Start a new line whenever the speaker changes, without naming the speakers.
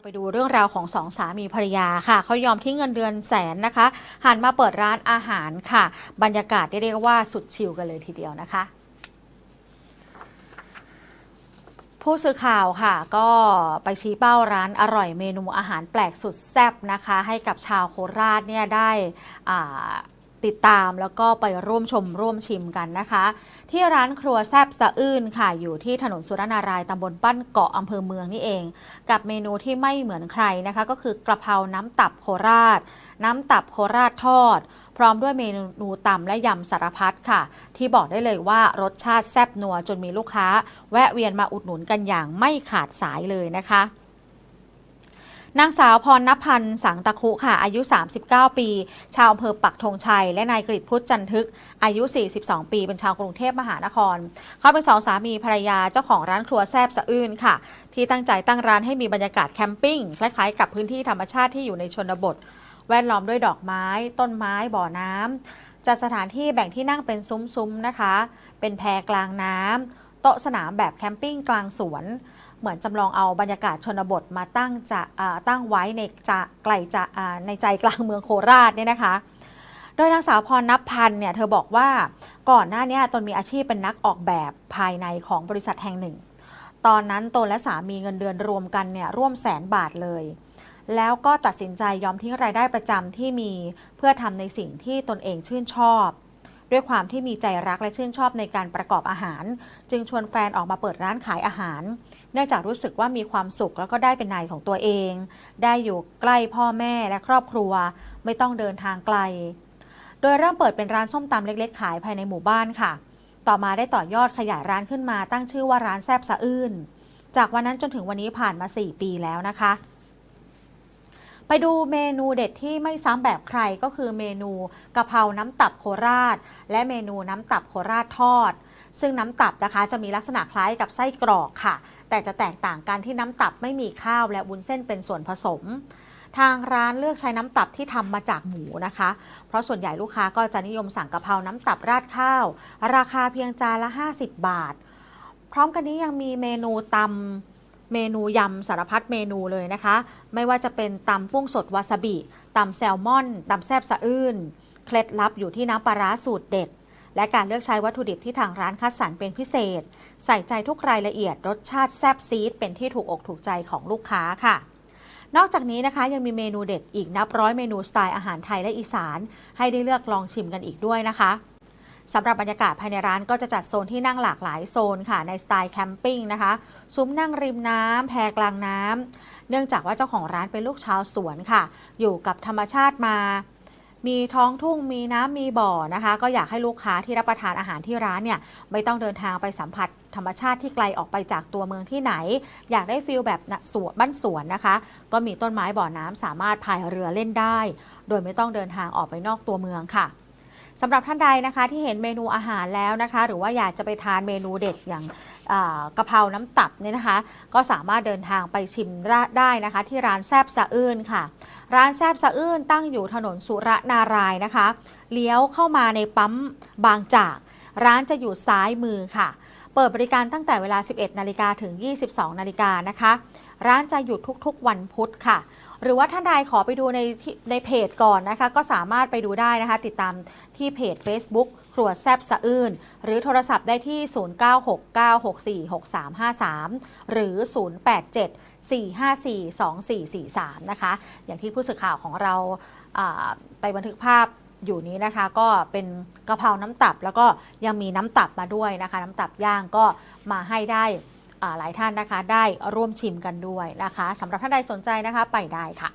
ราไปดูเรื่องราวของสองสามีภรรยาค่ะ เขายอมทิ้งเงินเดือนแสนนะคะ หันมาเปิดร้านอาหารค่ะ บรรยากาศเรียกว่าสุดชิลกันเลยทีเดียวนะคะ ผู้สื่อข่าวค่ะ ก็ไปชี้เป้าร้านอร่อยเมนูอาหารแปลกสุดแซ่บนะคะ ให้กับชาวโคราชเนี่ยได้อ่า ติดตามแล้วก็ไปร่วมชมร่วมชิมกันนะคะ ที่ร้านครัวแซบสะอื้นค่ะ อยู่ที่ถนนสุรนารายตำบลบ้านเกาะอำเภอเมืองนี่เอง กับเมนูที่ไม่เหมือนใครนะคะ ก็คือกระเพราน้ำตับโคราช น้ำตับโคราชทอด พร้อมด้วยเมนูตำและยำสารพัดค่ะ ที่บอกได้เลยว่ารสชาติแซ่บนัวจนมีลูกค้า แวะเวียนมาอุดหนุนกันอย่างไม่ขาดสายเลยนะคะ นางสาวพรณพันธ์สังตะคุค่ะ อายุ 39 ปี ชาวอำเภอปักธงชัย และนายกฤษพุทธจันทึก อายุ 42 ปี เป็นชาวกรุงเทพมหานคร เขาเป็นสองสามีภรรยาเจ้าของร้านครัวแซบสะอื้นค่ะ ที่ตั้งใจตั้งร้านให้มีบรรยากาศแคมปิ้งคล้ายๆ กับพื้นที่ธรรมชาติที่อยู่ในชนบท แวดล้อมด้วยดอกไม้ ต้นไม้บ่อน้ำจัดสถานที่แบ่งที่นั่งเป็นซุ้มๆนะคะ เป็นแพกลางน้ำโต๊ะสนามแบบแคมปิ้งกลางสวน เหมือนจำลองเอาบรรยากาศชนบทมาตั้งจะตั้งไว้ในจะไกลจะในใจกลางเมืองโคราชเนี่ยนะคะ โดยนางสาวพรนับพันเนี่ยเธอบอกว่าก่อนหน้านี้ตนมีอาชีพเป็นนักออกแบบภายในของบริษัทแห่งหนึ่ง ตอนนั้นตนและสามีเงินเดือนรวมกันเนี่ยร่วมแสนบาทเลย แล้วก็ตัดสินใจยอมทิ้งรายได้ประจำที่มีเพื่อทำในสิ่งที่ตนเองชื่นชอบด้วยความที่มีใจรักและชื่นชอบในการประกอบอาหาร จึงชวนแฟนออกมาเปิดร้านขายอาหาร เนื่องจากรู้สึกว่ามีความสุขแล้วก็ได้เป็นนายของตัวเอง ได้อยู่ใกล้พ่อแม่และครอบครัว ไม่ต้องเดินทางไกล โดยเริ่มเปิดเป็นร้านส้มตำเล็ก ๆ ขายภายในหมู่บ้านค่ะ ต่อมาได้ต่อยอดขยายร้านขึ้นมา ตั้งชื่อว่าร้านแซบสะอื้น จากวันนั้นจนถึงวันนี้ผ่านมา 4 ปีแล้วนะคะ ไปดูเมนูเด็ดที่ไม่ซ้ำแบบใครก็คือเมนูกะเพราน้ำตับโคราช และเมนูน้ำตับโคราชทอดซึ่งน้ำตับนะคะจะมีลักษณะคล้ายกับไส้กรอกค่ะ แต่จะแตกต่างกันที่น้ำตับไม่มีข้าวและวุ้นเส้นเป็นส่วนผสม ทางร้านเลือกใช้น้ำตับที่ทำมาจากหมูนะคะ เพราะส่วนใหญ่ลูกค้าก็จะนิยมสั่งกะเพราน้ำตับราดข้าว ราคาเพียงจานละ 50 บาท พร้อมกันนี้ยังมีเมนูตำเมนูยำสารพัดเมนูเลยนะคะ ไม่ว่าจะเป็นตำกุ้งสดวาซาบิตำแซลมอนตำแซบสะอื้น เคล็ดลับอยู่ที่น้ำปลาร้าสูตรเด็ด และการเลือกใช้วัตถุดิบที่ทางร้านคัดสรรเป็นพิเศษ ใส่ใจทุกรายละเอียดรสชาติแซบซีดเป็นที่ถูกอกถูกใจของลูกค้าค่ะ นอกจากนี้นะคะยังมีเมนูเด็ดอีกนับร้อยเมนูสไตล์อาหารไทยและอีสาน ให้ได้เลือกลองชิมกันอีกด้วยนะคะสำหรับบรรยากาศภายในร้านก็จะจัดโซนที่นั่งหลากหลายโซนค่ะในสไตล์แคมปิ้งนะคะซุ้มนั่งริมน้ำแพกลางน้ำเนื่องจากว่าเจ้าของร้านเป็นลูกชาวสวนค่ะ อยู่กับธรรมชาติมา มีท้องทุ่งมีน้ำมีบ่อนะคะ ก็อยากให้ลูกค้าที่รับประทานอาหารที่ร้านเนี่ยไม่ต้องเดินทางไปสัมผัสธรรมชาติที่ไกลออกไปจากตัวเมืองที่ไหน อยากได้ฟิลแบบสวนบ้านสวนนะคะ ก็มีต้นไม้บ่อน้ำสามารถพายเรือเล่นได้ โดยไม่ต้องเดินทางออกไปนอกตัวเมืองค่ะ สำหรับท่านใดนะคะที่เห็นเมนูอาหารแล้วนะคะ หรือว่าอยากจะไปทานเมนูเด็ดอย่างกะเพราน้ำตับเนี่ยนะคะ ก็สามารถเดินทางไปชิมได้นะคะ ที่ร้านแซบสะอื้นค่ะ ร้านแซบสะอื้นตั้งอยู่ถนนสุรนารายนะคะ เลี้ยวเข้ามาในปั๊มบางจาก ร้านจะอยู่ซ้ายมือค่ะ เปิดบริการตั้งแต่เวลา 11 นาฬิกาถึง 22 นาฬิกานะคะ ร้านจะหยุดทุกๆ วันพุธค่ะ หรือว่าท่านใดขอไปดูในที่ในเพจก่อนนะคะ ก็สามารถไปดูได้นะคะ ติดตามที่เพจ Facebook ครัวแซบสะอื้นหรือโทรศัพท์ได้ที่ 0969646353 หรือ 087 4542443 นะคะ อย่างที่ผู้สื่อข่าวของเราไปบันทึกภาพอยู่นี้นะคะก็เป็นกะเพราน้ำตับแล้วก็ยังมีน้ำตับมาด้วยนะคะ น้ำตับย่างก็มาให้ได้ หลายท่านนะคะได้ร่วมชิมกันด้วยนะคะสำหรับท่านใดสนใจนะคะไปได้ค่ะ